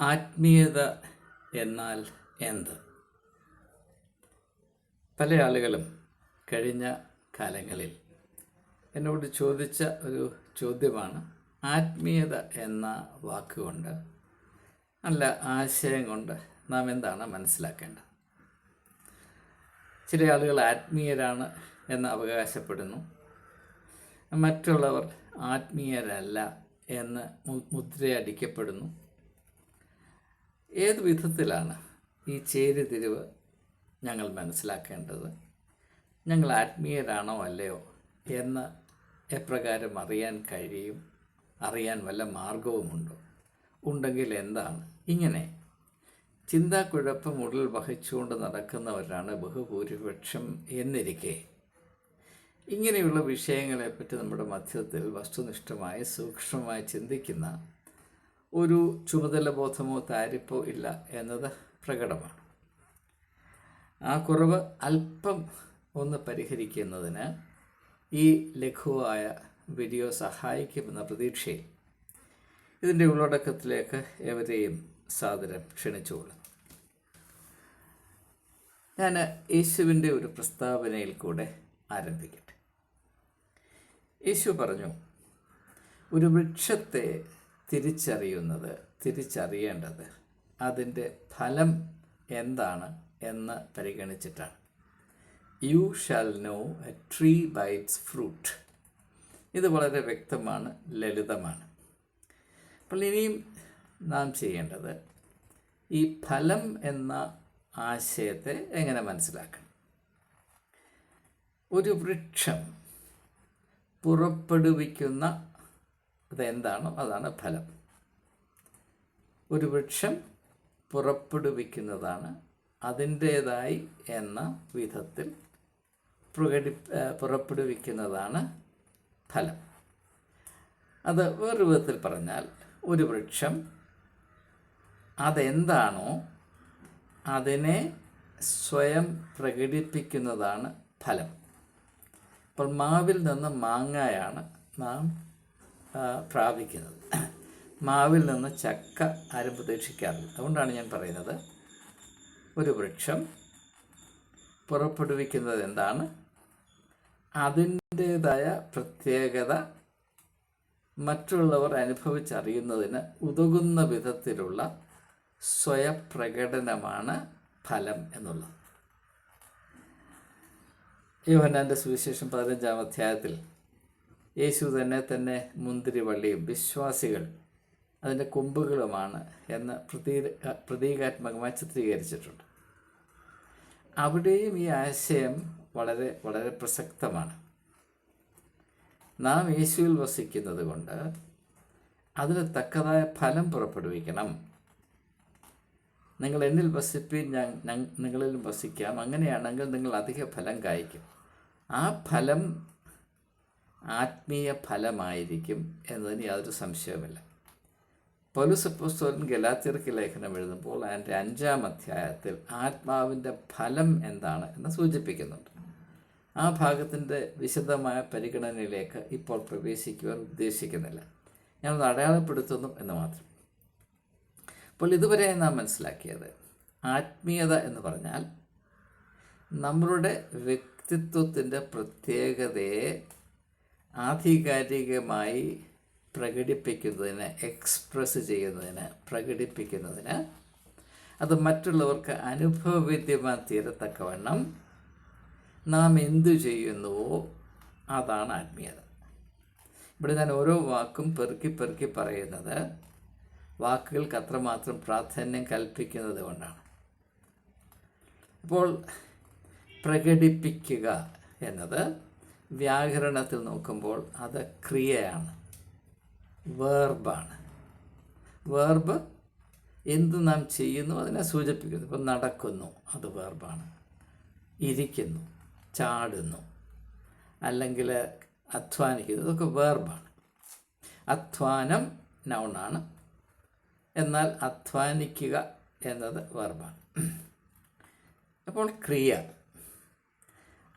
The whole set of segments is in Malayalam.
ആത്മീയത എന്നാൽ എന്ത്? പല ആളുകളും കഴിഞ്ഞ കാലങ്ങളിൽ എന്നോട് ചോദിച്ച ഒരു ചോദ്യമാണ് ആത്മീയത എന്ന വാക്കുകൊണ്ട് നല്ല ആശയം കൊണ്ട് നാം എന്താണ് മനസ്സിലാക്കേണ്ടത്? ചില ആളുകൾ ആത്മീയരാണ് എന്ന് അവകാശപ്പെടുന്നു. മറ്റുള്ളവർ ആത്മീയരല്ല എന്ന് മുദ്രയടിക്കപ്പെടുന്നു. ഏത് വിധത്തിലാണ് ഈ ചേരിതിരിവ് ഞങ്ങൾ മനസ്സിലാക്കേണ്ടത്? ഞങ്ങൾ ആത്മീയരാണോ അല്ലയോ എന്ന് എപ്രകാരം അറിയാൻ കഴിയും? അറിയാൻ വല്ല മാർഗവുമുണ്ടോ? ഉണ്ടെങ്കിൽ എന്താണ്? ഇങ്ങനെ. ചിന്താക്കുഴപ്പം ഉള്ളിൽ വഹിച്ചുകൊണ്ട് നടക്കുന്നവരാണ് ബഹുഭൂരിപക്ഷം എന്നിരിക്കെ. ഇങ്ങനെയുള്ള വിഷയങ്ങളെപ്പറ്റി നമ്മുടെ മധ്യത്തിൽ വസ്തുനിഷ്ഠമായി സൂക്ഷ്മമായി ചിന്തിക്കുന്ന ഒരു ചുമതല ബോധമോ താരിപ്പോ ഇല്ല എന്നത് പ്രകടമാണ്. ആ കുറവ് അല്പം ഒന്ന് പരിഹരിക്കുന്നതിന് ഈ ലഘുവായ വീഡിയോ സഹായിക്കുമെന്ന പ്രതീക്ഷയിൽ ഇതിന്റെ ഉള്ളടക്കത്തിലേക്ക് എവരെയും സാദരം ക്ഷണിച്ചുകൊള്ളുന്നു ഞാൻ യേശുവിന്റെ ഒരു പ്രസ്താവനയിൽ കൂടെ ആരംഭിക്കട്ടെ. യേശു പറഞ്ഞു ഒരു വൃക്ഷത്തെ തിരിച്ചറിയുന്നത് തിരിച്ചറിയേണ്ടത് അതിന്റെ ഫലം എന്താണ് എന്ന് പരിഗണിച്ചിട്ടാണ്. You shall know a tree by its fruit ഇത് വളരെ വ്യക്തമാണ് ലളിതമാണ്. അപ്പോൾ ഇനിയും നാം ചെയ്യേണ്ടത് ഈ ഫലം എന്ന ആശയത്തെ എങ്ങനെ മനസ്സിലാക്കണം? ഒരു വൃക്ഷം പുറപ്പെടുവിക്കുന്ന അതെന്താണോ അതാണ് ഫലം. ഒരു വൃക്ഷം പുറപ്പെടുവിക്കുന്നതാണ് അതിന്റേതായി എന്ന വിധത്തിൽ പ്രകടി പുറപ്പെടുവിക്കുന്നതാണ് ഫലം. അത് വേറൊരു വിധത്തിൽ പറഞ്ഞാൽ ഒരു വൃക്ഷം അതെന്താണോ അതിനെ സ്വയം പ്രകടിപ്പിക്കുന്നതാണ് ഫലം. അപ്പോൾ മാവിൽ നിന്ന് മാങ്ങയാണ് നാം പ്രാപിക്കുന്നത്. മാവിൽ നിന്ന് ചക്ക ആരും പ്രതീക്ഷിക്കാറില്ല. അതുകൊണ്ടാണ് ഞാൻ പറയുന്നത് ഒരു വൃക്ഷം പുറപ്പെടുവിക്കുന്നത് എന്താണ്? അതിന്റേതായ പ്രത്യേകത മറ്റുള്ളവർ അനുഭവിച്ചറിയുന്നതിന് ഉതകുന്ന വിധത്തിലുള്ള സ്വയപ്രകടനമാണ് ഫലം എന്നുള്ളത്. യോഹന്നാന്റെ സുവിശേഷം പതിനഞ്ചാം അധ്യായത്തിൽ യേശു തന്നെ തന്നെ മുന്തിരിവള്ളിയും വിശ്വാസികൾ അതിന്റെ കൊമ്പുകളുമാണ് എന്ന് പ്രതീ പ്രതീകാത്മകമായി ചിത്രീകരിച്ചിട്ടുണ്ട്. അവിടെയും ഈ ആശയം വളരെ വളരെ പ്രസക്തമാണ്. നാം യേശുവിൽ വസിക്കുന്നത് കൊണ്ട് അതിന് തക്കതായ ഫലം പുറപ്പെടുവിക്കണം. നിങ്ങൾ എന്നിൽ വസിപ്പിൻ ഞാൻ നിങ്ങളിലും വസിക്കാം. അങ്ങനെയാണെങ്കിൽ നിങ്ങൾ അധിക ഫലം കായ്ക്കും. ആ ഫലം ആത്മീയ ഫലമായിരിക്കും എന്നതിന് യാതൊരു സംശയവുമില്ല. പൗലുസപ്പോസ്തോലൻ ഗലാത്തിയർക്ക് ലേഖനം എഴുതുമ്പോൾ അതിന്റെ അഞ്ചാം അധ്യായത്തിൽ ആത്മാവിന്റെ ഫലം എന്താണ് എന്ന് സൂചിപ്പിക്കുന്നുണ്ട്. ആ ഭാഗത്തിന്റെ വിശദമായ പരിഗണനയിലേക്ക് ഇപ്പോൾ പ്രവേശിക്കുവാൻ ഉദ്ദേശിക്കുന്നില്ല. ഞാനത് അടയാളപ്പെടുത്തുന്നു എന്ന് മാത്രം. അപ്പോൾ ഇതുവരെ നാം മനസ്സിലാക്കിയത് ആത്മീയത എന്ന് പറഞ്ഞാൽ നമ്മളുടെ വ്യക്തിത്വത്തിന്റെ പ്രത്യേകതയെ ആധികാരികമായി പ്രകടിപ്പിക്കുന്നതിന് എക്സ്പ്രസ് ചെയ്യുന്നതിന് പ്രകടിപ്പിക്കുന്നതിന് അത് മറ്റുള്ളവർക്ക് അനുഭവവിദ്യമാ തീരത്തക്കവണ്ണം നാം എന്തു ചെയ്യുന്നുവോ അതാണ് ആത്മീയത. ഇവിടെ ഞാൻ ഓരോ വാക്കും പെറുക്കി പെറുക്കി പറയുന്നത് വാക്കുകൾക്ക് അത്രമാത്രം പ്രാധാന്യം കൽപ്പിക്കുന്നത് കൊണ്ടാണ്. അപ്പോൾ പ്രകടിപ്പിക്കുക എന്നത് വ്യാകരണത്തിൽ നോക്കുമ്പോൾ അത് ക്രിയയാണ്. വേർബാണ്. വേർബ് എന്ത് നാം ചെയ്യുന്നു അതിനെ സൂചിപ്പിക്കുന്നു. ഇപ്പം നടക്കുന്നു അത് വേർബാണ്. ഇരിക്കുന്നു ചാടുന്നു അല്ലെങ്കിൽ അധ്വാനിക്കുന്നു ഇതൊക്കെ വേർബാണ്. അധ്വാനം നൗണാണ് എന്നാൽ അധ്വാനിക്കുക എന്നത് വേർബാണ്. അപ്പോൾ ക്രിയ.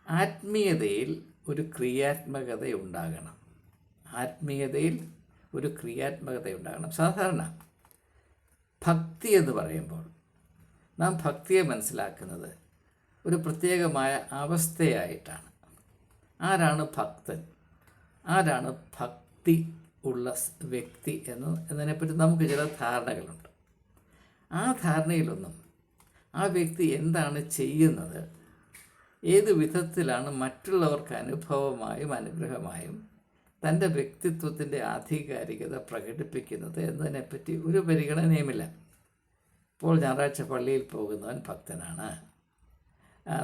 ആത്മീയതയിൽ ഒരു ക്രിയാത്മകത ഉണ്ടാകണം ആത്മീയതയിൽ ഒരു ക്രിയാത്മകത ഉണ്ടാകണം സാധാരണ ഭക്തി എന്ന് പറയുമ്പോൾ നാം ഭക്തിയെ മനസ്സിലാക്കുന്നത് ഒരു പ്രത്യേകമായ അവസ്ഥയായിട്ടാണ്. ആരാണ് ഭക്തൻ? ആരാണ് ഭക്തി ഉള്ള വ്യക്തി എന്ന് എന്നതിനെപ്പറ്റി നമുക്ക് ചില ധാരണകളുണ്ട്. ആ ധാരണയിലൊന്നും ആ വ്യക്തി എന്താണ് ചെയ്യുന്നത് ഏത് വിധത്തിലാണ് മറ്റുള്ളവർക്ക് അനുഭവമായും അനുഗ്രഹമായും തന്റെ വ്യക്തിത്വത്തിന്റെ ആധികാരികത പ്രകടിപ്പിക്കുന്നത് എന്നതിനെപ്പറ്റി ഒരു പരിഗണനയുമില്ല. ഇപ്പോൾ ഞായറാഴ്ച പള്ളിയിൽ പോകുന്നവൻ ഭക്തനാണ്.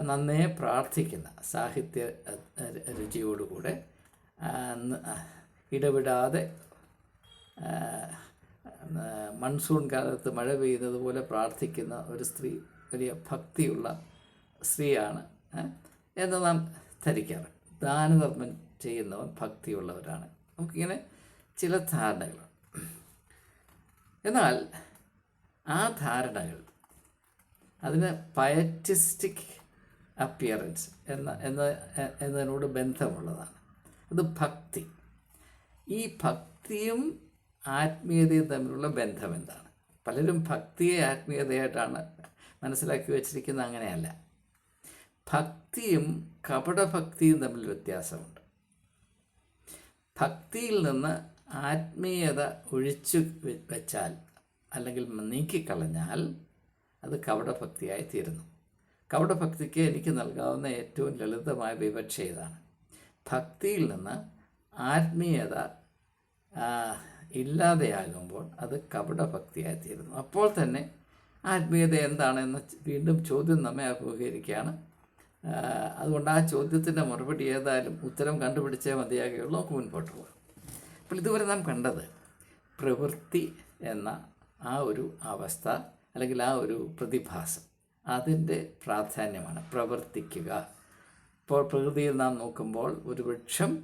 നന്നേ പ്രാർത്ഥിക്കുന്ന സാഹിത്യ രുചിയോടുകൂടെ ഇടവിടാതെ മൺസൂൺ കാലത്ത് മഴ പെയ്യുന്നത് പോലെ പ്രാർത്ഥിക്കുന്ന ഒരു സ്ത്രീ വലിയ ഭക്തിയുള്ള സ്ത്രീയാണ് എന്ന് നാം ധരിക്കാറ്? ദാനധർമ്മം ചെയ്യുന്നവൻ ഭക്തിയുള്ളവരാണ്. നമുക്കിങ്ങനെ ചില ധാരണകളുണ്ട് എന്നാൽ ആ ധാരണകൾ അതിന് പയറ്റിസ്റ്റിക് അപ്പിയറൻസ് എന്ന എന്ന എന്നതിനോട് ബന്ധമുള്ളതാണ്. അത് ഭക്തി. ഈ ഭക്തിയും ആത്മീയതയും തമ്മിലുള്ള ബന്ധം എന്താണ് പലരും ഭക്തിയെ ആത്മീയതയായിട്ടാണ് മനസ്സിലാക്കി വച്ചിരിക്കുന്നത്. അങ്ങനെയല്ല. ഭക്തിയും കപടഭക്തിയും തമ്മിൽ വ്യത്യാസമുണ്ട്. ഭക്തിയിൽ നിന്ന് ആത്മീയത ഒഴിച്ചു വെച്ചാൽ അല്ലെങ്കിൽ നീക്കിക്കളഞ്ഞാൽ അത് കപടഭക്തിയായി തീരുന്നു. കപടഭക്തിക്ക് എനിക്ക് നൽകാവുന്ന ഏറ്റവും ലളിതമായ വിവക്ഷ ഇതാണ് ഭക്തിയിൽ നിന്ന് ആത്മീയത ഇല്ലാതെയാകുമ്പോൾ അത് കപടഭക്തിയായി തീരുന്നു. അപ്പോൾ തന്നെ ആത്മീയത എന്താണെന്ന് വീണ്ടും ചോദ്യം നമ്മെ അഭിമുഖീകരിക്കുകയാണ് അതുകൊണ്ട് ആ ചോദ്യത്തിന്റെ മറുപടി ഏതായാലും ഉത്തരം കണ്ടുപിടിച്ചേ മതിയാകുകയുള്ളൂ. നമുക്ക് മുൻപോട്ട് പോകാം. അപ്പോൾ ഇതുവരെ നാം കണ്ടത് പ്രവൃത്തി എന്ന ആ ഒരു അവസ്ഥ അല്ലെങ്കിൽ ആ ഒരു പ്രതിഭാസം അതിന്റെ പ്രാധാന്യമാണ്. പ്രവർത്തിക്കുക. ഇപ്പോൾ പ്രകൃതിയിൽ നാം നോക്കുമ്പോൾ ഒരു വൃക്ഷം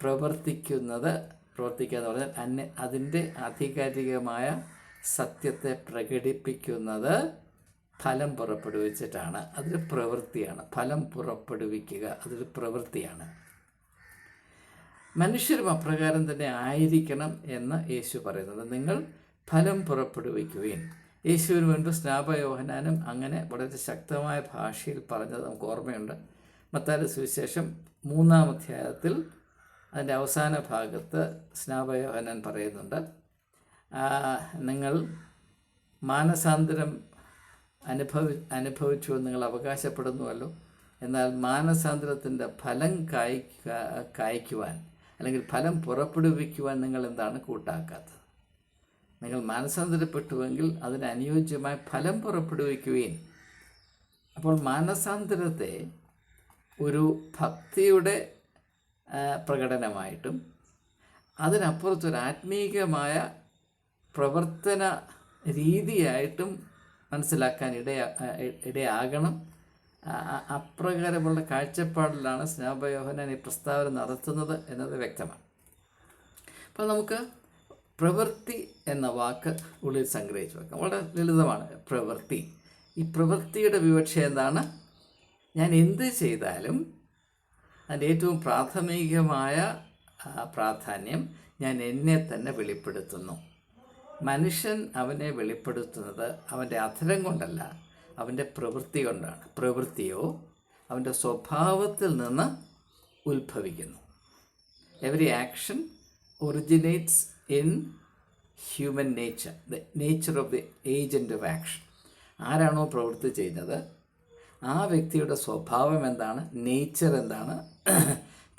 പ്രവർത്തിക്കുന്നത് പ്രവർത്തിക്കുക എന്ന് പറഞ്ഞാൽ അന്യ അതിന്റെ ആധികാരികമായ സത്യത്തെ പ്രകടിപ്പിക്കുന്നത് ഫലം പുറപ്പെടുവിച്ചിട്ടാണ്. അതൊരു പ്രവൃത്തിയാണ്. ഫലം പുറപ്പെടുവിക്കുക അതൊരു പ്രവൃത്തിയാണ്. മനുഷ്യരും അപ്രകാരം തന്നെ ആയിരിക്കണം എന്ന് യേശു പറയുന്നത്. നിങ്ങൾ ഫലം പുറപ്പെടുവിക്കുകയും യേശുവിന് മുൻപ് സ്നാപയോഹനാനും അങ്ങനെ വളരെ ശക്തമായ ഭാഷയിൽ പറഞ്ഞത് നമുക്ക് ഓർമ്മയുണ്ട്. മത്താല സുവിശേഷം മൂന്നാം അധ്യായത്തിൽ അതിന്റെ അവസാന ഭാഗത്ത് സ്നാപയോഹനാൻ പറയുന്നുണ്ട് നിങ്ങൾ മാനസാന്തരം അനുഭവി അനുഭവിച്ചു എന്ന് നിങ്ങൾ അവകാശപ്പെടുന്നുവല്ലോ. എന്നാൽ മാനസാന്തരത്തിന്റെ ഫലം കായ് കായ്ക്കുവാൻ അല്ലെങ്കിൽ ഫലം പുറപ്പെടുവിക്കുവാൻ നിങ്ങൾ എന്താണ് കൂട്ടാക്കാത്തത്? നിങ്ങൾ മാനസാന്തരപ്പെട്ടുവെങ്കിൽ അതിന് അനുയോജ്യമായ ഫലം പുറപ്പെടുവിക്കുകയും അപ്പോൾ മാനസാന്തരത്തെ ഒരു ഭക്തിയുടെ പ്രകടനമായിട്ടും അതിനപ്പുറത്തൊരു ആത്മീകമായ പ്രവർത്തന രീതിയായിട്ടും മനസ്സിലാക്കാൻ ഇടയാ ഇടയാകണം. അപ്രകാരമുള്ള കാഴ്ചപ്പാടിലാണ് സ്നാപയോഹനൻ ഈ പ്രസ്താവന നടത്തുന്നത് എന്നത് വ്യക്തമാണ്. അപ്പോൾ നമുക്ക് പ്രവൃത്തി എന്ന വാക്ക് ഉള്ളിൽ സംഗ്രഹിച്ചു വെക്കാം. വളരെ ലളിതമാണ് പ്രവൃത്തി. ഈ പ്രവൃത്തിയുടെ വിവക്ഷ എന്താണ്? ഞാൻ എന്ത് ചെയ്താലും അതിന്റെ ഏറ്റവും പ്രാഥമികമായ പ്രാധാന്യം ഞാൻ എന്നെ തന്നെ വെളിപ്പെടുത്തുന്നു. മനുഷ്യൻ അവനെ വെളിപ്പെടുത്തുന്നത് അവന്റെ അധരം കൊണ്ടല്ല അവന്റെ പ്രവൃത്തി കൊണ്ടാണ്. പ്രവൃത്തിയോ അവന്റെ സ്വഭാവത്തിൽ നിന്ന് ഉത്ഭവിക്കുന്നു. Every action originates in human nature the nature of the agent of action ആരാണോ പ്രവൃത്തി ചെയ്യുന്നത്? ആ വ്യക്തിയുടെ സ്വഭാവം എന്താണ്? നേച്ചർ എന്താണ്?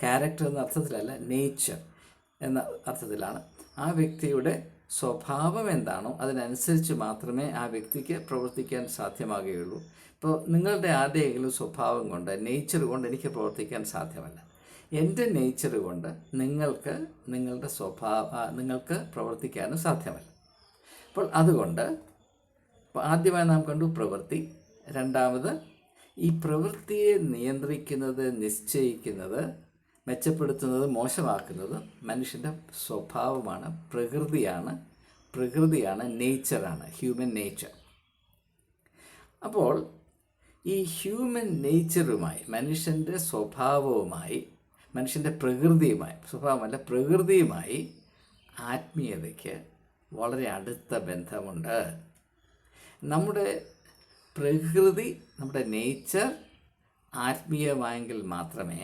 ക്യാരക്ടർ എന്ന അർത്ഥത്തിലല്ല നേച്ചർ എന്ന അർത്ഥത്തിലാണ്. ആ വ്യക്തിയുടെ സ്വഭാവം എന്താണോ അതിനനുസരിച്ച് മാത്രമേ ആ വ്യക്തിക്ക് പ്രവർത്തിക്കാൻ സാധ്യമാകുകയുള്ളൂ. ഇപ്പോൾ നിങ്ങളുടെ ആരുടെയെങ്കിലും സ്വഭാവം കൊണ്ട് നേച്ചർ കൊണ്ട് എനിക്ക് പ്രവർത്തിക്കാൻ സാധ്യമല്ല. എന്റെ നേച്ചർ കൊണ്ട് നിങ്ങൾക്ക് നിങ്ങളുടെ സ്വഭാവ നിങ്ങൾക്ക് പ്രവർത്തിക്കാനും സാധ്യമല്ല. അപ്പോൾ അതുകൊണ്ട് ആദ്യമായി നാം കണ്ടു പ്രവൃത്തി. രണ്ടാമത് ഈ പ്രവൃത്തിയെ നിയന്ത്രിക്കുന്നത് നിശ്ചയിക്കുന്നത് മെച്ചപ്പെടുത്തുന്നത് മോശമാക്കുന്നത് മനുഷ്യന്റെ സ്വഭാവമാണ് പ്രകൃതിയാണ് പ്രകൃതിയാണ് നേച്ചറാണ് ഹ്യൂമൻ നേച്ചർ അപ്പോൾ ഈ ഹ്യൂമൻ നേച്ചറുമായി മനുഷ്യന്റെ സ്വഭാവവുമായി മനുഷ്യന്റെ പ്രകൃതിയുമായി സ്വഭാവമല്ല പ്രകൃതിയുമായി ആത്മീയതയ്ക്ക് വളരെ അടുത്ത ബന്ധമുണ്ട്. നമ്മുടെ പ്രകൃതി നമ്മുടെ നേച്ചർ ആത്മീയമായെങ്കിൽ മാത്രമേ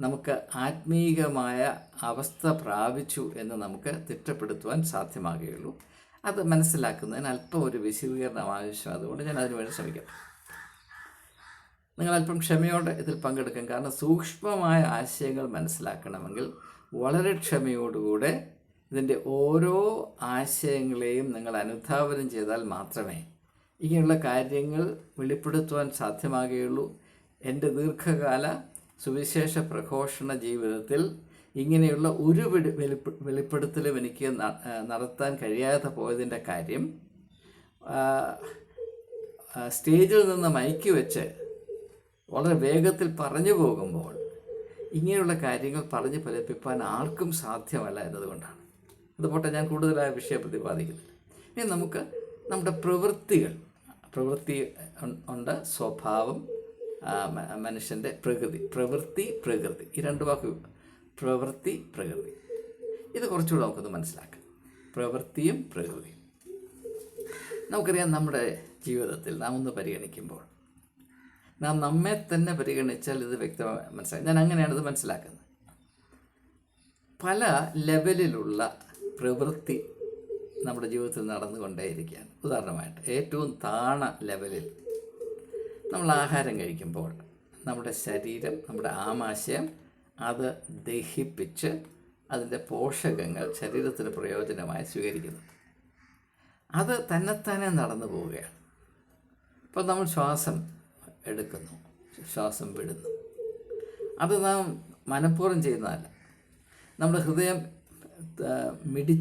നമുക്ക് ആത്മീയമായ അവസ്ഥ പ്രാപിച്ചു എന്ന് നമുക്ക് തിട്ടപ്പെടുത്തുവാൻ സാധ്യമാകുകയുള്ളൂ. അത് മനസ്സിലാക്കുന്നതിന് അല്പം ഒരു വിശദീകരണം ആവശ്യം അതുകൊണ്ട് ഞാൻ അതിനുവേണ്ടി ശ്രമിക്കാം. നിങ്ങൾ അല്പം ക്ഷമയോടെ ഇതിൽ പങ്കെടുക്കും. കാരണം സൂക്ഷ്മമായ ആശയങ്ങൾ മനസ്സിലാക്കണമെങ്കിൽ വളരെ ക്ഷമയോടുകൂടെ ഇതിന്റെ ഓരോ ആശയങ്ങളെയും നിങ്ങൾ അനുധാവനം ചെയ്താൽ മാത്രമേ ഇങ്ങനെയുള്ള കാര്യങ്ങൾ വെളിപ്പെടുത്തുവാൻ സാധ്യമാകുകയുള്ളൂ. എന്റെ ദീർഘകാല സുവിശേഷ പ്രഘോഷണ ജീവിതത്തിൽ ഇങ്ങനെയുള്ള ഒരു വെളി വെളിപ്പെ വെളിപ്പെടുത്തലും എനിക്ക് നടത്താൻ കഴിയാതെ പോയതിന്റെ കാര്യം സ്റ്റേജിൽ നിന്ന് മയക്കി വെച്ച് വളരെ വേഗത്തിൽ പറഞ്ഞു പോകുമ്പോൾ ഇങ്ങനെയുള്ള കാര്യങ്ങൾ പറഞ്ഞ് ഫലിപ്പിക്കാൻ ആർക്കും സാധ്യമല്ല എന്നതുകൊണ്ടാണ്. അതുപോട്ടെ ഞാൻ കൂടുതലായ വിഷയം പ്രതിപാദിക്കുന്നില്ല. ഇനി നമുക്ക് നമ്മുടെ പ്രവൃത്തികൾ പ്രവൃത്തി ഉണ്ട് സ്വഭാവം മനുഷ്യന്റെ പ്രകൃതി പ്രവൃത്തി പ്രകൃതി. ഈ രണ്ട് വാക്ക് പ്രവൃത്തി പ്രകൃതി. ഇത് കുറച്ചുകൂടെ നമുക്കൊന്ന് മനസ്സിലാക്കാം. പ്രവൃത്തിയും പ്രകൃതിയും. നമുക്കറിയാം നമ്മുടെ ജീവിതത്തിൽ നാം ഒന്ന് പരിഗണിക്കുമ്പോൾ നാം നമ്മെ തന്നെ പരിഗണിച്ചാൽ ഇത് വ്യക്തമായി മനസ്സിലാക്കും ഞാൻ അങ്ങനെയാണ് ഇത് മനസ്സിലാക്കുന്നത്. പല ലെവലിലുള്ള പ്രവൃത്തി നമ്മുടെ ജീവിതത്തിൽ നടന്നുകൊണ്ടേയിരിക്കുകയാണ്. ഉദാഹരണമായിട്ട് ഏറ്റവും താണ ലെവലിൽ നമ്മൾ ആഹാരം കഴിക്കുമ്പോൾ നമ്മുടെ ശരീരം നമ്മുടെ ആമാശയം അത് ദഹിപ്പിച്ച് അതിന്റെ പോഷകങ്ങൾ ശരീരത്തിന് പ്രയോജനമായി സ്വീകരിക്കുന്നു. അത് തന്നെത്താനെ നടന്നു പോവുകയാണ്. അപ്പോൾ നമ്മൾ ശ്വാസം എടുക്കുന്നു ശ്വാസം വിടുന്നു. അത് നാം മനഃപൂർവം ചെയ്യുന്നതല്ല. നമ്മുടെ ഹൃദയം മിടി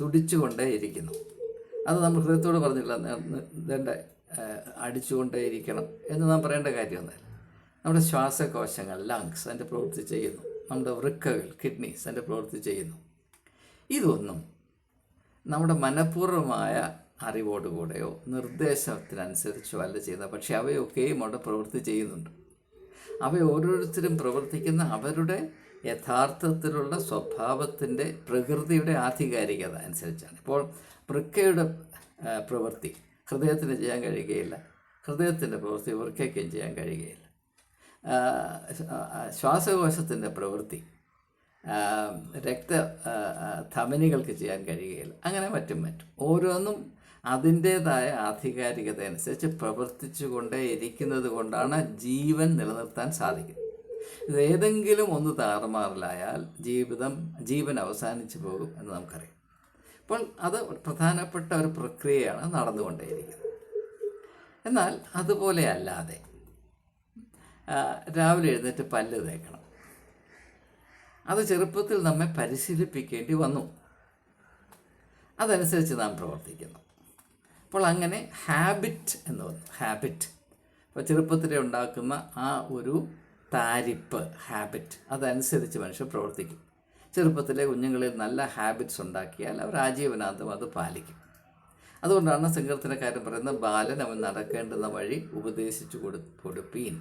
തുടിച്ചുകൊണ്ടേ ഇരിക്കുന്നു അത് നമ്മൾ ഹൃദയത്തോട് പറഞ്ഞില്ല അടിച്ചുകൊണ്ടേയിരിക്കണം എന്ന് നാം പറയേണ്ട കാര്യമൊന്നുമില്ല. നമ്മുടെ ശ്വാസകോശങ്ങൾ ലങ്സ് അതിന്റെ പ്രവൃത്തി ചെയ്യുന്നു. നമ്മുടെ വൃക്കകൾ കിഡ്നീസ് അതിന്റെ പ്രവൃത്തി ചെയ്യുന്നു. ഇതൊന്നും നമ്മുടെ മനഃപൂർവമായ അറിവോടുകൂടെയോ നിർദ്ദേശത്തിനനുസരിച്ചോ അല്ല ചെയ്യുന്നത്. പക്ഷേ അവയൊക്കെയും അവിടെ പ്രവൃത്തി ചെയ്യുന്നുണ്ട്. അവ ഓരോരുത്തരും പ്രവർത്തിക്കുന്ന അവരുടെ യഥാർത്ഥത്തിലുള്ള സ്വഭാവത്തിന്റെ പ്രകൃതിയുടെ ആധികാരികത അനുസരിച്ചാണ്. ഇപ്പോൾ വൃക്കയുടെ പ്രവൃത്തി ഹൃദയത്തിന് ചെയ്യാൻ കഴിയുകയില്ല. ഹൃദയത്തിന്റെ പ്രവൃത്തി വൃക്കയ്ക്കും ചെയ്യാൻ കഴിയുകയില്ല. ശ്വാസകോശത്തിന്റെ പ്രവൃത്തി രക്ത ധമനികൾക്ക് ചെയ്യാൻ കഴിയുകയില്ല. അങ്ങനെ മറ്റും മറ്റും. ഓരോന്നും അതിന്റേതായ ആധികാരികത അനുസരിച്ച് പ്രവർത്തിച്ചു കൊണ്ടേ ഇരിക്കുന്നത് കൊണ്ടാണ് ജീവൻ നിലനിർത്താൻ സാധിക്കുന്നത്. ഇത് ഏതെങ്കിലും ഒന്ന് താറുമാറിലായാൽ ജീവിതം ജീവൻ അവസാനിച്ചു പോകും എന്ന് നമുക്കറിയാം. അപ്പോൾ അത് പ്രധാനപ്പെട്ട ഒരു പ്രക്രിയയാണ് നടന്നുകൊണ്ടേയിരിക്കുന്നത്. എന്നാൽ അതുപോലെ അല്ലാതെ രാവിലെ എഴുന്നേറ്റ് പല്ല് തേക്കണം. അത് ചെറുപ്പത്തിൽ നമ്മെ പരിശീലിപ്പിക്കേണ്ടി വന്നു. അതനുസരിച്ച് നാം പ്രവർത്തിക്കുന്നു. അപ്പോൾ അങ്ങനെ ഹാബിറ്റ് എന്ന് പറഞ്ഞു ഹാബിറ്റ്. അപ്പോൾ ചെറുപ്പത്തിലെ ഉണ്ടാക്കുന്ന ആ ഒരു താരിപ്പ് ഹാബിറ്റ് അതനുസരിച്ച് മനുഷ്യൻ പ്രവർത്തിക്കും. ചെറുപ്പത്തിലെ കുഞ്ഞുങ്ങളിൽ നല്ല ഹാബിറ്റ്സ് ഉണ്ടാക്കിയാൽ അവർ ആജീവനാന്തം അത് പാലിക്കും. അതുകൊണ്ടാണ് സങ്കീർത്തനക്കാരൻ പറയുന്നത് ബാലൻ അവൻ നടക്കേണ്ടുന്ന വഴി ഉപദേശിച്ചു കൊടു കൊടുപ്പീൻ.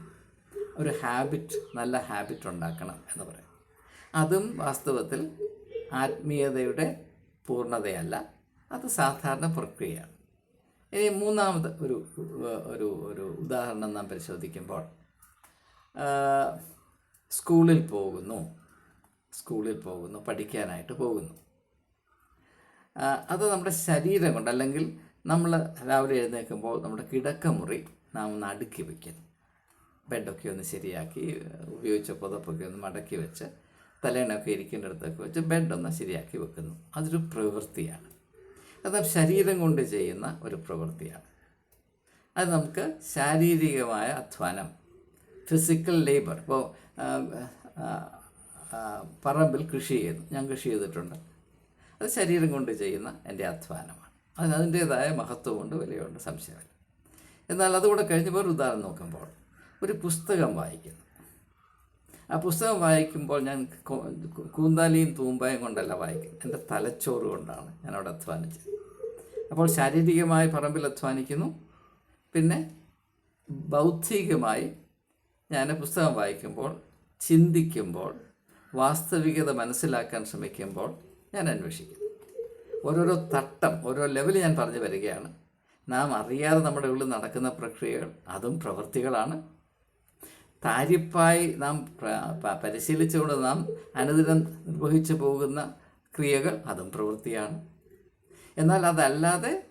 ഒരു ഹാബിറ്റ് നല്ല ഹാബിറ്റ് ഉണ്ടാക്കണം എന്ന് പറയും. അതും വാസ്തവത്തിൽ ആത്മീയതയുടെ പൂർണതയല്ല അത് സാധാരണ പ്രക്രിയയാണ്. ഇനി മൂന്നാമത് ഒരു ഒരു ഒരു ഉദാഹരണം നാം പരിശോധിക്കുമ്പോൾ സ്കൂളിൽ പോകുന്നു. സ്കൂളിൽ പോകുന്നു പഠിക്കാനായിട്ട് പോകുന്നു. അത് നമ്മുടെ ശരീരം കൊണ്ട് അല്ലെങ്കിൽ നമ്മൾ രാവിലെ എഴുന്നേൽക്കുമ്പോൾ നമ്മുടെ കിടക്കമുറി നാം ഒന്ന് അടുക്കി വയ്ക്കുന്നു. ബെഡൊക്കെ ഒന്ന് ശരിയാക്കി ഉപയോഗിച്ച പുതപ്പൊക്കെ ഒന്ന് മടക്കി വെച്ച് തലേണൊക്കെ ഇരിക്കേണ്ട അടുത്തൊക്കെ വെച്ച് ബെഡൊന്ന് ശരിയാക്കി വെക്കുന്നു. അതൊരു പ്രവൃത്തിയാണ്. അത് ശരീരം കൊണ്ട് ചെയ്യുന്ന ഒരു പ്രവൃത്തിയാണ്. അത് നമുക്ക് ശാരീരികമായ അധ്വാനം ഫിസിക്കൽ ലേബർ ഇപ്പോൾ പറമ്പിൽ കൃഷി ചെയ്യുന്നു ഞാൻ കൃഷി ചെയ്തിട്ടുണ്ട്. അത് ശരീരം കൊണ്ട് ചെയ്യുന്ന എന്റെ അധ്വാനമാണ്. അതിന് അതിന്റേതായ മഹത്വമുണ്ട് വിലയുണ്ട് സംശയമില്ല. എന്നാൽ അതുകൂടെ കഴിഞ്ഞപ്പോൾ ഒരു ഉദാഹരണം നോക്കുമ്പോൾ ഒരു പുസ്തകം വായിക്കുന്നു. ആ പുസ്തകം വായിക്കുമ്പോൾ ഞാൻ കൂന്താലിയും തൂമ്പായും കൊണ്ടല്ല വായിക്കുന്നത്. എന്റെ തലച്ചോറ് കൊണ്ടാണ് ഞാൻ അവിടെ അധ്വാനിച്ചത്. അപ്പോൾ ശാരീരികമായി പറമ്പിൽ അധ്വാനിക്കുന്നു. പിന്നെ ബൗദ്ധികമായി ഞാൻ പുസ്തകം വായിക്കുമ്പോൾ ചിന്തിക്കുമ്പോൾ വാസ്തവികത മനസ്സിലാക്കാൻ ശ്രമിക്കുമ്പോൾ ഞാൻ അന്വേഷിക്കും. ഓരോരോ തട്ടം ഓരോ ലെവൽ ഞാൻ പറഞ്ഞു വരികയാണ്. നാം അറിയാതെ നമ്മുടെ ഉള്ളിൽ നടക്കുന്ന പ്രക്രിയകൾ അതും പ്രവൃത്തികളാണ് താരിപ്പായി നാം പ്ര- പരിശീലിച്ചുകൊണ്ട് നാം അനുദിനം നിർവഹിച്ചു പോകുന്ന ക്രിയകൾ അതും പ്രവൃത്തിയാണ്. എന്നാൽ അതല്ലാതെ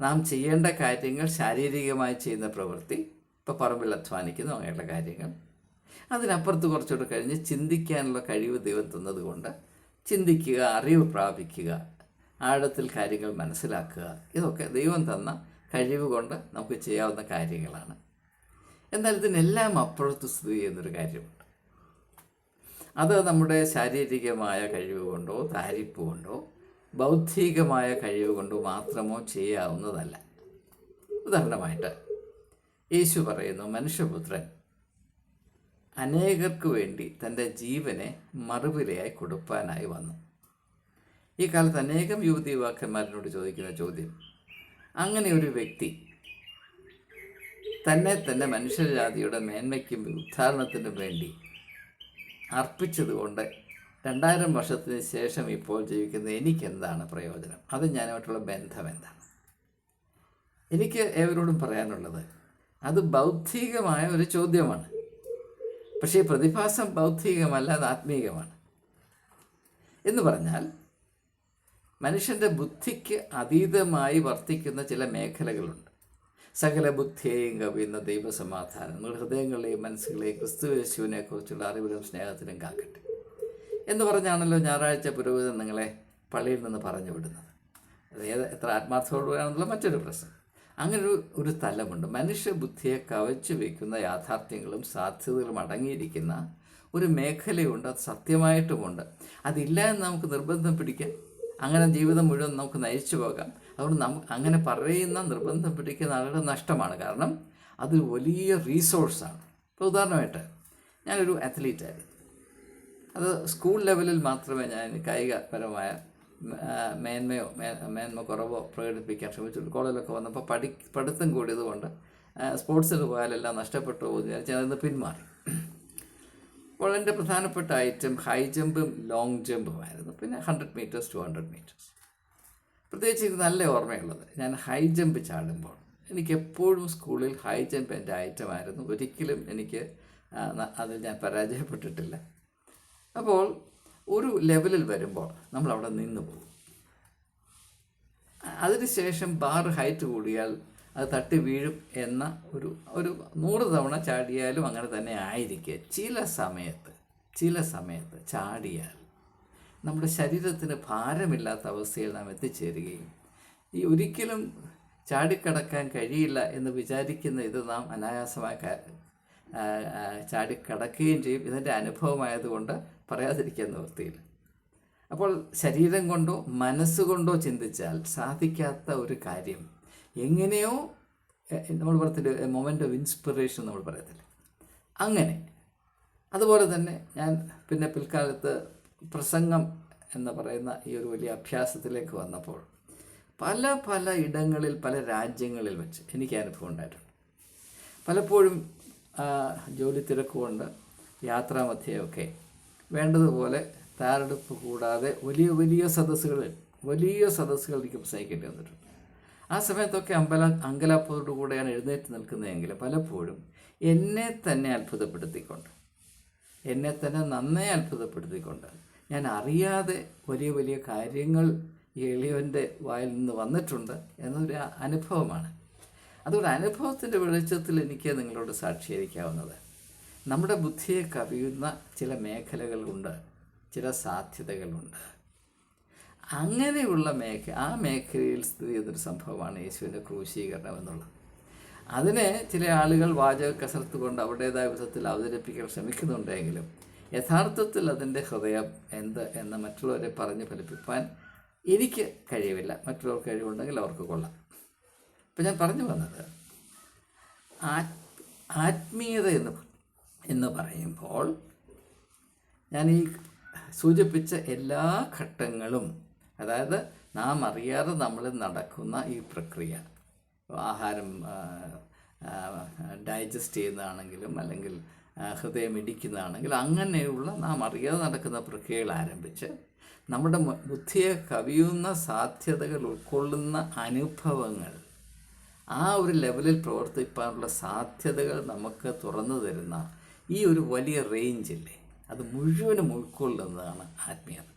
നാം ചെയ്യേണ്ട കാര്യങ്ങൾ ശാരീരികമായി ചെയ്യുന്ന പ്രവൃത്തി ഇപ്പോൾ പറമ്പിൽ അധ്വാനിക്കുന്നു അങ്ങനെയുള്ള കാര്യങ്ങൾ. അതിനപ്പുറത്ത് കുറച്ചുകൂടെ കഴിഞ്ഞ് ചിന്തിക്കാനുള്ള കഴിവ് ദൈവം തന്നതുകൊണ്ട് ചിന്തിക്കുക അറിവ് പ്രാപിക്കുക ആഴത്തിൽ കാര്യങ്ങൾ മനസ്സിലാക്കുക ഇതൊക്കെ ദൈവം തന്ന കഴിവ് കൊണ്ട് നമുക്ക് ചെയ്യാവുന്ന കാര്യങ്ങളാണ്. എന്നാൽ ഇതിനെല്ലാം അപ്പുറത്ത് സ്ഥിതി ചെയ്യുന്നൊരു കാര്യമുണ്ട്. അത് നമ്മുടെ ശാരീരികമായ കഴിവ് കൊണ്ടോ താരിപ്പ് കൊണ്ടോ ബൗദ്ധികമായ കഴിവ് കൊണ്ടോ മാത്രമോ ചെയ്യാവുന്നതല്ല. ഉദാഹരണമായിട്ട് യേശു പറയുന്നു മനുഷ്യപുത്രൻ അനേകർക്ക് വേണ്ടി തന്റെ ജീവനെ മറുവിലയായി കൊടുപ്പാനായി വന്നു. ഈ കാലത്ത് അനേകം യുവതി യുവാക്കന്മാരോട് ചോദിക്കുന്ന ചോദ്യം അങ്ങനെ ഒരു വ്യക്തി തന്നെ തന്നെ മനുഷ്യജാതിയുടെ മേന്മയ്ക്കും ഉദ്ധാരണത്തിനും വേണ്ടി അർപ്പിച്ചതുകൊണ്ട് രണ്ടായിരം വർഷത്തിന് ശേഷം ഇപ്പോൾ ജീവിക്കുന്ന എനിക്കെന്താണ് പ്രയോജനം? അത് ഞാനുമായിട്ടുള്ള ബന്ധം എന്താണ്? എനിക്ക് ഏവരോടും പറയാനുള്ളത് അത് ബൗദ്ധികമായ ഒരു ചോദ്യമാണ്. പക്ഷേ പ്രതിഭാസം ബൗദ്ധികമല്ല അത് ആത്മീയമാണ് എന്ന് പറഞ്ഞാൽ മനുഷ്യന്റെ ബുദ്ധിക്ക് അതീതമായി വർത്തിക്കുന്ന ചില മേഖലകളുണ്ട്. സകല ബുദ്ധിയെയും കവിയുന്ന ദൈവസമാധാനം നിങ്ങളുടെ ഹൃദയങ്ങളെയും മനസ്സുകളെയും ക്രിസ്തുവേശുവിനെ കുറിച്ചുള്ള അറിവിലും സ്നേഹത്തിലും കാക്കട്ടെ. എന്ന് പറഞ്ഞാണല്ലോ ഞായറാഴ്ച പുരോഹിതൻ നിങ്ങളെ പള്ളിയിൽ നിന്ന് പറഞ്ഞു വിടുന്നത്. അത് ഏത് എത്ര ആത്മാർത്ഥത്തോടുകയാണെന്നുള്ള മറ്റൊരു പ്രശ്നം. അങ്ങനെ ഒരു തലമുണ്ട്. മനുഷ്യ ബുദ്ധിയെ കവച്ചു വയ്ക്കുന്ന യാഥാർത്ഥ്യങ്ങളും സാധ്യതകളും അടങ്ങിയിരിക്കുന്ന ഒരു മേഖലയുണ്ട്. അത് സത്യമായിട്ടുമുണ്ട്. അതില്ല എന്ന് നമുക്ക് നിർബന്ധം പിടിക്കാം അങ്ങനെ ജീവിതം മുഴുവൻ നമുക്ക് നയിച്ചു പോകാം. അതുകൊണ്ട് നമുക്ക് അങ്ങനെ പറയുന്ന നിർബന്ധം പിടിക്കുന്ന ആളുടെ നഷ്ടമാണ്. കാരണം അത് വലിയ റീസോഴ്സാണ് ഇപ്പോൾ ഉദാഹരണമായിട്ട് ഞാനൊരു അത്ലീറ്റായിരുന്നു അത് സ്കൂൾ ലെവലിൽ മാത്രമേ ഞാൻ കായികപരമായ മേന്മയോ മേന്മ കുറവോ പ്രകടിപ്പിക്കാൻ ശ്രമിച്ചു കോളേജിലൊക്കെ വന്നപ്പോൾ പഠി പഠിത്തം കൂടിയതുകൊണ്ട് സ്പോർട്സിൽ പോയാലെല്ലാം നഷ്ടപ്പെട്ടു പോകുന്നു. വിചാരിച്ച് അതിൽ നിന്ന് പിന്മാറി എന്റെ പ്രധാനപ്പെട്ട ഐറ്റം ഹൈ ജമ്പും ലോങ് ജമ്പുമായിരുന്നു പിന്നെ hundred metres two hundred metres പ്രത്യേകിച്ച് ഇത് നല്ല ഓർമ്മയുള്ളത്. ഞാൻ ഹൈ ജമ്പ് ചാടുമ്പോൾ എനിക്ക് എപ്പോഴും സ്കൂളിൽ ഹൈ ജമ്പ് എന്റെ ഐറ്റമായിരുന്നു ഒരിക്കലും എനിക്ക് അതിൽ ഞാൻ പരാജയപ്പെട്ടിട്ടില്ല. അപ്പോൾ ഒരു ലെവലിൽ വരുമ്പോൾ നമ്മൾ അവിടെ നിന്ന് പോകും. അതിനുശേഷം ബാർ ഹൈറ്റ് കൂടിയാൽ അത് തട്ടി വീഴും എന്ന ഒരു ഒരു നൂറ് തവണ ചാടിയാലും അങ്ങനെ തന്നെ ആയിരിക്കുക ചില സമയത്ത് ചില സമയത്ത് ചാടിയാൽ നമ്മുടെ ശരീരത്തിന് ഭാരമില്ലാത്ത അവസ്ഥയിൽ നാം എത്തിച്ചേരുകയും ഈ ഒരിക്കലും ചാടിക്കടക്കാൻ കഴിയില്ല എന്ന് വിചാരിക്കുന്ന ഇത് നാം അനായാസമായി ചാടിക്കടക്കുകയും ചെയ്യും. ഇതിന്റെ അനുഭവമായതുകൊണ്ട് പറയാതിരിക്കാൻ നിവൃത്തിയില്ല അപ്പോൾ ശരീരം കൊണ്ടോ മനസ്സുകൊണ്ടോ ചിന്തിച്ചാൽ സാധിക്കാത്ത ഒരു കാര്യം. എങ്ങനെയോ നമ്മൾ പറയത്തില്ല മൊമെന്റ് ഓഫ് ഇൻസ്പിറേഷൻ നമ്മൾ പറയത്തില്ല. അങ്ങനെ. അതുപോലെ തന്നെ ഞാൻ പിന്നെ പിൽക്കാലത്ത് പ്രസംഗം എന്ന് പറയുന്ന ഈ ഒരു വലിയ അഭ്യാസത്തിലേക്ക് വന്നപ്പോൾ പല പല ഇടങ്ങളിൽ പല രാജ്യങ്ങളിൽ വെച്ച് എനിക്ക് അനുഭവം ഉണ്ടായിട്ടുണ്ട്. പലപ്പോഴും ജോലി തിരക്കുകൊണ്ട് യാത്രാമധ്യയൊക്കെ വേണ്ടതുപോലെ തയ്യാറെടുപ്പ് കൂടാതെ വലിയ വലിയ സദസ്സുകളിൽ വലിയ സദസ്സുകൾ എനിക്ക് പ്രസംഗിക്കേണ്ടി വന്നിട്ടുണ്ട്. ആ സമയത്തൊക്കെ അമ്പല അങ്കലാപ്പത്തോടു കൂടെയാണ് എഴുന്നേറ്റ് നിൽക്കുന്നതെങ്കിൽ പലപ്പോഴും എന്നെ തന്നെ അത്ഭുതപ്പെടുത്തിക്കൊണ്ട് എന്നെ തന്നെ നന്നേ അത്ഭുതപ്പെടുത്തിക്കൊണ്ട് ഞാൻ അറിയാതെ വലിയ വലിയ കാര്യങ്ങൾ എളിയവന്റെ വായിൽ നിന്ന് വന്നിട്ടുണ്ട് എന്നൊരു അനുഭവമാണ്. അതുകൊണ്ട് അനുഭവത്തിന്റെ വെളിച്ചത്തിൽ എനിക്ക് നിങ്ങളോട് സാക്ഷീകരിക്കാവുന്നത്. നമ്മുടെ ബുദ്ധിയെ കവിയുന്ന ചില മേഖലകളുണ്ട് ചില സാധ്യതകളുണ്ട്. അങ്ങനെയുള്ള മേഖ ആ മേഖലയിൽ സ്ഥിതി ചെയ്തൊരു സംഭവമാണ് യേശുവിന്റെ ക്രൂശീകരണം എന്നുള്ളത്. അതിനെ ചില ആളുകൾ വാചക കസർത്ത് കൊണ്ട് അവരുടേതായ വിധത്തിൽ അവതരിപ്പിക്കാൻ ശ്രമിക്കുന്നുണ്ടെങ്കിലും യഥാർത്ഥത്തിൽ അതിന്റെ ഹൃദയം എന്ത് എന്ന് മറ്റുള്ളവരെ പറഞ്ഞ് ഫലിപ്പിക്കാൻ എനിക്ക് കഴിവില്ല. മറ്റുള്ളവർക്ക് കഴിവുണ്ടെങ്കിൽ അവർക്ക് കൊള്ളാം. അപ്പം ഞാൻ പറഞ്ഞു വന്നത് ആത് ആത്മീയത എന്ന് എന്ന് പറയുമ്പോൾ ഞാൻ ഈ സൂചിപ്പിച്ച എല്ലാ ഘട്ടങ്ങളും അതായത് നാം അറിയാതെ നമ്മൾ നടക്കുന്ന ഈ പ്രക്രിയ ആഹാരം ഡൈജസ്റ്റ് ചെയ്യുന്നതാണെങ്കിലും അല്ലെങ്കിൽ ഹൃദയം ഇടിക്കുന്നതാണെങ്കിലും അങ്ങനെയുള്ള നാം അറിയാതെ നടക്കുന്ന പ്രക്രിയകൾ ആരംഭിച്ച് നമ്മുടെ ബുദ്ധിയെ കവിയുന്ന സാധ്യതകൾ ഉൾക്കൊള്ളുന്ന അനുഭവങ്ങൾ ആ ഒരു ലെവലിൽ പ്രവർത്തിക്കാനുള്ള സാധ്യതകൾ നമുക്ക് തുറന്നു തരുന്ന ഈ ഒരു വലിയ റേഞ്ച് ഇല്ലേ അത് മുഴുവനും ഉൾക്കൊള്ളുന്നതാണ് ആത്മീയത.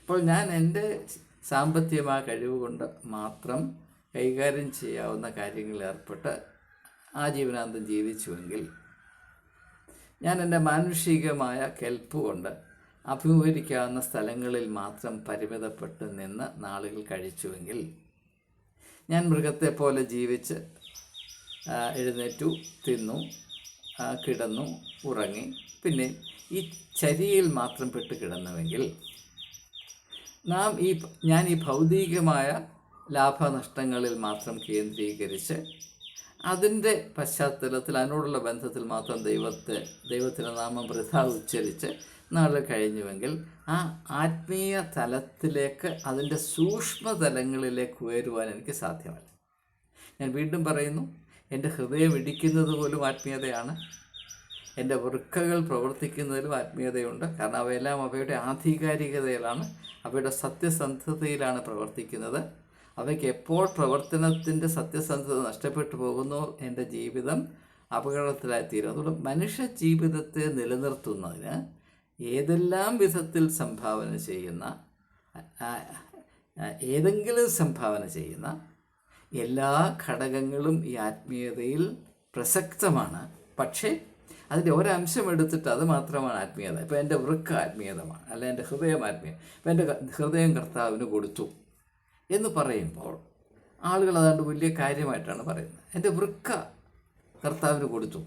അപ്പോൾ ഞാൻ എന്റെ സാമ്പത്തികമായ കഴിവ് കൊണ്ട് മാത്രം കൈകാര്യം ചെയ്യാവുന്ന കാര്യങ്ങളിൽ ഏർപ്പെട്ട് ജീവനാന്തം ജീവിച്ചുവെങ്കിൽ ഞാൻ എന്റെ മാനുഷികമായ കെൽപ്പ് കൊണ്ട് അഭിമുഖീകരിക്കാവുന്ന സ്ഥലങ്ങളിൽ മാത്രം പരിമിതപ്പെട്ട് നിന്ന് നാളുകൾ കഴിച്ചുവെങ്കിൽ ഞാൻ മൃഗത്തെ പോലെ ജീവിച്ച് എഴുന്നേറ്റു തിന്നു കിടന്നു ഉറങ്ങി. പിന്നെ ഈ ചരിയിൽ മാത്രം പെട്ട് കിടന്നുവെങ്കിൽ നാം ഈ ഞാൻ ഈ ഭൗതികമായ ലാഭനഷ്ടങ്ങളിൽ മാത്രം കേന്ദ്രീകരിച്ച് അതിന്റെ പശ്ചാത്തലത്തിൽ അതിനോടുള്ള ബന്ധത്തിൽ മാത്രം ദൈവത്തെ ദൈവത്തിന്റെ നാമം വൃഥ ഉച്ചരിച്ച് നാളെ കഴിഞ്ഞുവെങ്കിൽ ആ ആത്മീയ തലത്തിലേക്ക് അതിന്റെ സൂക്ഷ്മതലങ്ങളിലേക്ക് ഉയരുവാൻ എനിക്ക് സാധ്യമല്ല. ഞാൻ വീണ്ടും പറയുന്നു എന്റെ ഹൃദയം ഇടിക്കുന്നത് പോലും ആത്മീയതയാണ്. എന്റെ വൃക്കകൾ പ്രവർത്തിക്കുന്നതിലും ആത്മീയതയുണ്ട്. കാരണം അവയെല്ലാം അവയുടെ ആധികാരികതയിലാണ്. അവയുടെ സത്യസന്ധതയിലാണ് പ്രവർത്തിക്കുന്നത്. അവയ്ക്ക് എപ്പോൾ പ്രവർത്തനത്തിന്റെ സത്യസന്ധത നഷ്ടപ്പെട്ടു പോകുന്നു എന്റെ ജീവിതം അപകടത്തിലായിത്തീരും അതുകൊണ്ട് മനുഷ്യ ജീവിതത്തെ നിലനിർത്തുന്നതിന് ഏതെല്ലാം വിധത്തിൽ സംഭാവന ചെയ്യുന്ന ഏതെങ്കിലും സംഭാവന ചെയ്യുന്ന എല്ലാ ഘടകങ്ങളും ഈ ആത്മീയതയിൽ പ്രസക്തമാണ്. പക്ഷേ അതിന്റെ ഒരംശം എടുത്തിട്ട് അത് മാത്രമാണ് ആത്മീയത. ഇപ്പോൾ എന്റെ വൃക്ക ആത്മീയതമാണ് അല്ല എന്റെ ഹൃദയം ആത്മീയം ഇപ്പം എന്റെ ഹൃദയം കർത്താവിന് കൊടുത്തു എന്ന് പറയുമ്പോൾ ആളുകൾ അതാണ്ട് വലിയ കാര്യമായിട്ടാണ് പറയുന്നത്. എന്റെ വൃക്ക കർത്താവിന് കൊടുത്തു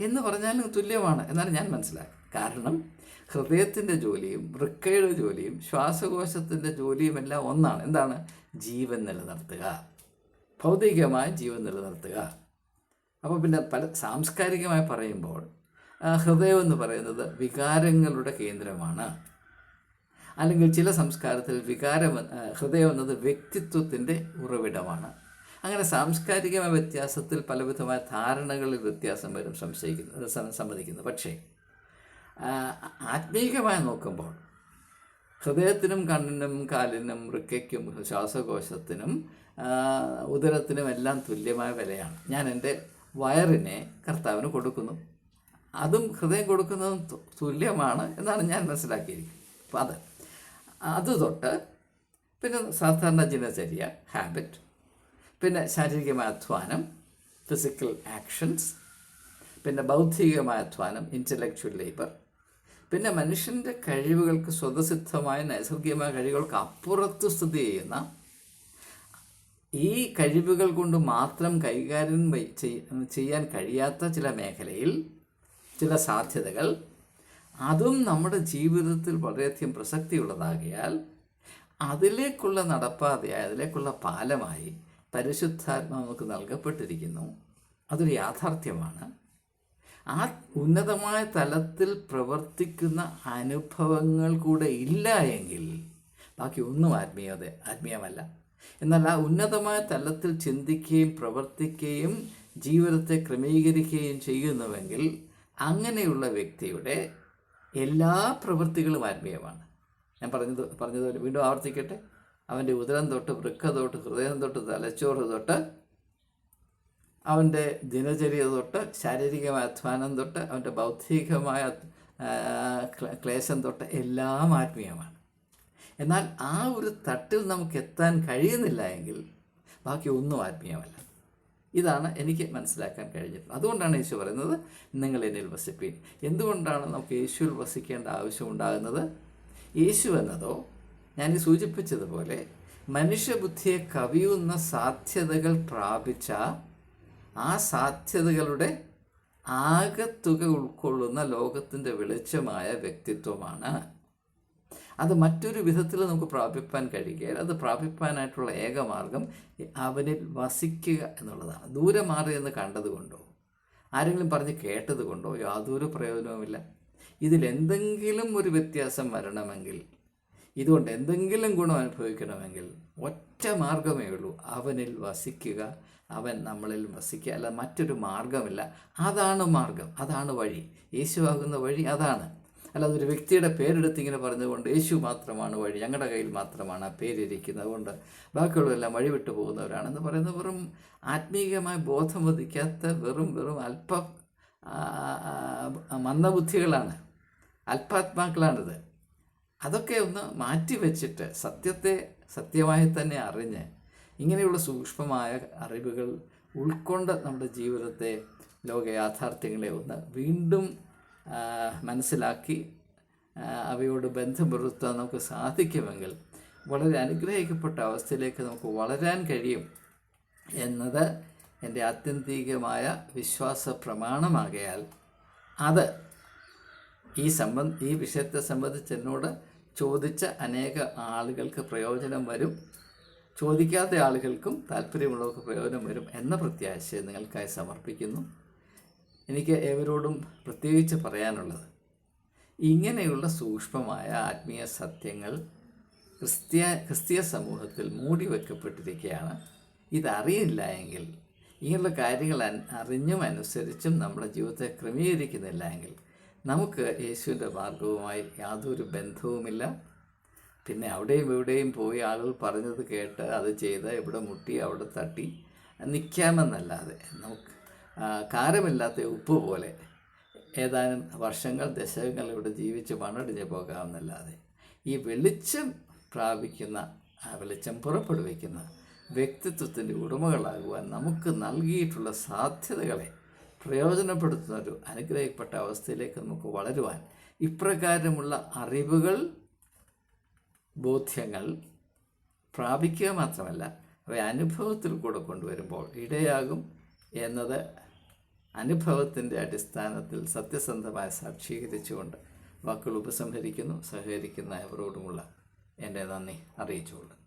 എന്ന് പറഞ്ഞാലും തുല്യമാണ് എന്നാണ് ഞാൻ മനസ്സിലാക്കി കാരണം ഹൃദയത്തിന്റെ ജോലിയും വൃക്കയുടെ ജോലിയും ശ്വാസകോശത്തിന്റെ ജോലിയും എല്ലാം ഒന്നാണ്. എന്താണ്? ജീവൻ നിലനിർത്തുക. ഭൗതികമായ ജീവൻ നിലനിർത്തുക. അപ്പോൾ പിന്നെ പല സാംസ്കാരികമായി പറയുമ്പോൾ ഹൃദയം എന്ന് പറയുന്നത് വികാരങ്ങളുടെ കേന്ദ്രമാണ്. അല്ലെങ്കിൽ ചില സംസ്കാരത്തിൽ വികാരം ഹൃദയം എന്നത് വ്യക്തിത്വത്തിന്റെ ഉറവിടമാണ്. അങ്ങനെ സാംസ്കാരികമായ വ്യത്യാസത്തിൽ പലവിധമായ ധാരണകളിൽ വ്യത്യാസം വരും സംശയിക്കുന്നു സമ്മതിക്കുന്നു. പക്ഷേ ആത്മീയമായി നോക്കുമ്പോൾ ഹൃദയത്തിനും കണ്ണിനും കാലിനും വൃക്കയ്ക്കും ശ്വാസകോശത്തിനും ഉദരത്തിനും എല്ലാം തുല്യമായ വിലയാണ്. ഞാൻ എന്റെ വയറിനെ കർത്താവിന് കൊടുക്കുന്നു. അതും ഹൃദയം കൊടുക്കുന്നതും തുല്യമാണ് എന്നാണ് ഞാൻ മനസ്സിലാക്കിയിരിക്കുന്നത്. അപ്പം അത്. അത് തൊട്ട് പിന്നെ സാധാരണ ദിനചര്യ ഹാബിറ്റ് പിന്നെ ശാരീരികമായ അധ്വാനം ഫിസിക്കൽ ആക്ഷൻസ് പിന്നെ ബൗദ്ധികമായ അധ്വാനം ഇന്റലക്ച്വൽ ലേബർ പിന്നെ മനുഷ്യന്റെ കഴിവുകൾക്ക് സ്വതസിദ്ധമായ നൈസർഗികമായ കഴിവുകൾക്ക് അപ്പുറത്ത് സ്ഥിതി ചെയ്യുന്ന ഈ കഴിവുകൾ കൊണ്ട് മാത്രം കൈകാര്യം ചെയ്യാൻ കഴിയാത്ത ചില മേഖലയിൽ ചില സാധ്യതകൾ അതും നമ്മുടെ ജീവിതത്തിൽ വളരെയധികം പ്രസക്തിയുള്ളതാകിയാൽ അതിലേക്കുള്ള നടപ്പാതയായി അതിലേക്കുള്ള പാലമായി പരിശുദ്ധാത്മ നമുക്ക് നൽകപ്പെട്ടിരിക്കുന്നു. അതൊരു യാഥാർത്ഥ്യമാണ്. ആ ഉന്നതമായ തലത്തിൽ പ്രവർത്തിക്കുന്ന അനുഭവങ്ങൾ കൂടെ ഇല്ല എങ്കിൽ ബാക്കി ഒന്നും ആത്മീയത ആത്മീയമല്ല. എന്നാൽ ആ ഉന്നതമായ തലത്തിൽ ചിന്തിക്കുകയും പ്രവർത്തിക്കുകയും ജീവിതത്തെ ക്രമീകരിക്കുകയും ചെയ്യുന്നുവെങ്കിൽ അങ്ങനെയുള്ള വ്യക്തിയുടെ എല്ലാ പ്രവൃത്തികളും ആത്മീയമാണ്. ഞാൻ പറഞ്ഞത് പറഞ്ഞതുപോലെ വീണ്ടും ആവർത്തിക്കട്ടെ. അവന്റെ ഉദരം തൊട്ട് വൃക്ക തൊട്ട് ഹൃദയം തൊട്ട് തലച്ചോറ് തൊട്ട് അവന്റെ ദിനചര്യ തൊട്ട് ശാരീരികമായ അധ്വാനം തൊട്ട് അവന്റെ ബൗദ്ധികമായ ക്ലേശം തൊട്ട് എല്ലാം ആത്മീയമാണ്. എന്നാൽ ആ ഒരു തട്ടിൽ നമുക്ക് എത്താൻ കഴിയുന്നില്ല എങ്കിൽ ബാക്കി ഒന്നും ആത്മീയമല്ല. ഇതാണ് എനിക്ക് മനസ്സിലാക്കാൻ കഴിഞ്ഞിട്ടുള്ളത്. അതുകൊണ്ടാണ് യേശു പറയുന്നത് നിങ്ങൾ എന്നിൽ വസിപ്പീൻ. എന്തുകൊണ്ടാണ് നമുക്ക് യേശുവിൽ വസിക്കേണ്ട ആവശ്യം ഉണ്ടാകുന്നത്? യേശു എന്നതോ ഞാൻ ഈ സൂചിപ്പിച്ചതുപോലെ മനുഷ്യബുദ്ധിയെ കവിയുന്ന സാധ്യതകൾ പ്രാപിച്ച ആ സാധ്യതകളുടെ ആകത്തുക ഉൾക്കൊള്ളുന്ന ലോകത്തിന്റെ വെളിച്ചമായ വ്യക്തിത്വമാണ് അത് മറ്റൊരു വിധത്തിൽ നമുക്ക് പ്രാപിപ്പാൻ കഴിയുകയാൽ അത് പ്രാപിപ്പാനായിട്ടുള്ള ഏക മാർഗം അവനിൽ വസിക്കുക എന്നുള്ളതാണ്. ദൂരെ മാറി എന്ന് കണ്ടതുകൊണ്ടോ? ആരെങ്കിലും പറഞ്ഞ് കേട്ടത് കൊണ്ടോ യാതൊരു പ്രയോജനവുമില്ല. ഇതിലെന്തെങ്കിലും ഒരു വ്യത്യാസം വരണമെങ്കിൽ ഇതുകൊണ്ട് എന്തെങ്കിലും ഗുണം അനുഭവിക്കണമെങ്കിൽ ഒറ്റ മാർഗമേ ഉള്ളൂ. അവനിൽ വസിക്കുക അവൻ നമ്മളിൽ വസിക്കുക. അല്ല മറ്റൊരു മാർഗമില്ല. അതാണ് മാർഗം അതാണ് വഴി. യേശുവാകുന്ന വഴി അതാണ്. അല്ലാതെ ഒരു വ്യക്തിയുടെ പേരെടുത്ത് ഇങ്ങനെ പറഞ്ഞുകൊണ്ട് യേശു മാത്രമാണ് വഴി ഞങ്ങളുടെ കയ്യിൽ മാത്രമാണ് ആ പേരിരിക്കുന്നത്. അതുകൊണ്ട് ബാക്കിയുള്ളവരെല്ലാം വഴി വിട്ടു പോകുന്നവരാണെന്ന് പറയുന്നത് വെറും ആത്മീയമായ ബോധം വധിക്കാത്ത വെറും വെറും അല്പ മന്ദബുദ്ധികളാണ്. അല്പാത്മാക്കളാണിത്. അതൊക്കെ ഒന്ന് മാറ്റി വെച്ചിട്ട് സത്യത്തെ സത്യമായി തന്നെ അറിഞ്ഞ് ഇങ്ങനെയുള്ള സൂക്ഷ്മമായ അറിവുകൾ ഉൾക്കൊണ്ട് നമ്മുടെ ജീവിതത്തെ ലോക യാഥാർത്ഥ്യങ്ങളെ ഒന്ന് വീണ്ടും മനസ്സിലാക്കി അവയോട് ബന്ധം പുലർത്താൻ നമുക്ക് സാധിക്കുമെങ്കിൽ വളരെ അനുഗ്രഹിക്കപ്പെട്ട അവസ്ഥയിലേക്ക് നമുക്ക് വളരാൻ കഴിയും എന്നത് എന്റെ ആത്യന്തികമായ വിശ്വാസ പ്രമാണമാകയാൽ അത് ഈ സംബന്ധ ഈ വിഷയത്തെ സംബന്ധിച്ച് എന്നോട് ചോദിച്ച അനേക ആളുകൾക്ക് പ്രയോജനം വരും. ചോദിക്കാത്ത ആളുകൾക്കും താല്പര്യമുള്ളവർക്ക് പ്രയോജനം വരും എന്ന പ്രത്യാശയെ നിങ്ങൾക്കായി സമർപ്പിക്കുന്നു. എനിക്ക് ഏവരോടും പ്രത്യേകിച്ച് പറയാനുള്ളത്. ഇങ്ങനെയുള്ള സൂക്ഷ്മമായ ആത്മീയ സത്യങ്ങൾ ക്രിസ്ത്യ ക്രിസ്തീയ സമൂഹത്തിൽ മൂടി വെക്കപ്പെട്ടിരിക്കുകയാണ് ഇതറിയില്ല എങ്കിൽ ഇങ്ങനെയുള്ള കാര്യങ്ങൾ അറിഞ്ഞും അനുസരിച്ചും നമ്മുടെ ജീവിതത്തെ ക്രമീകരിക്കുന്നില്ല എങ്കിൽ നമുക്ക് യേശുവിന്റെ മാർഗവുമായി യാതൊരു ബന്ധവുമില്ല. പിന്നെ അവിടെയും ഇവിടെയും പോയി ആളുകൾ പറഞ്ഞത് കേട്ട് അത് ചെയ്ത് ഇവിടെ മുട്ടി അവിടെ തട്ടി നിൽക്കാമെന്നല്ലാതെ നമുക്ക് കാരമില്ലാത്ത ഉപ്പ് പോലെ ഏതാനും വർഷങ്ങൾ ദശകങ്ങൾ ഇവിടെ ജീവിച്ച് മണ്ണടിഞ്ഞ് പോകാമെന്നല്ലാതെ ഈ വെളിച്ചം പ്രാപിക്കുന്ന ആ വെളിച്ചം പുറപ്പെടുവിക്കുന്ന വ്യക്തിത്വത്തിന്റെ ഉടമകളാകുവാൻ നമുക്ക് നൽകിയിട്ടുള്ള സാധ്യതകളെ പ്രയോജനപ്പെടുത്തുന്ന ഒരു അനുഗ്രഹിക്കപ്പെട്ട അവസ്ഥയിലേക്ക് നമുക്ക് വളരുവാൻ ഇപ്രകാരമുള്ള അറിവുകൾ ബോധ്യങ്ങൾ പ്രാപിക്കുക മാത്രമല്ല അവയെ അനുഭവത്തിൽ കൂടെ കൊണ്ടുവരുമ്പോൾ ഇടയാകും എന്നത് അനുഭവത്തിന്റെ അടിസ്ഥാനത്തിൽ സത്യസന്ധമായി സാക്ഷീകരിച്ചുകൊണ്ട് വാക്കുകൾ ഉപസംഹരിക്കുന്നു സഹകരിക്കുന്ന എവരോടുമുള്ള എന്റെ നന്ദി അറിയിച്ചുകൊള്ളുന്നു.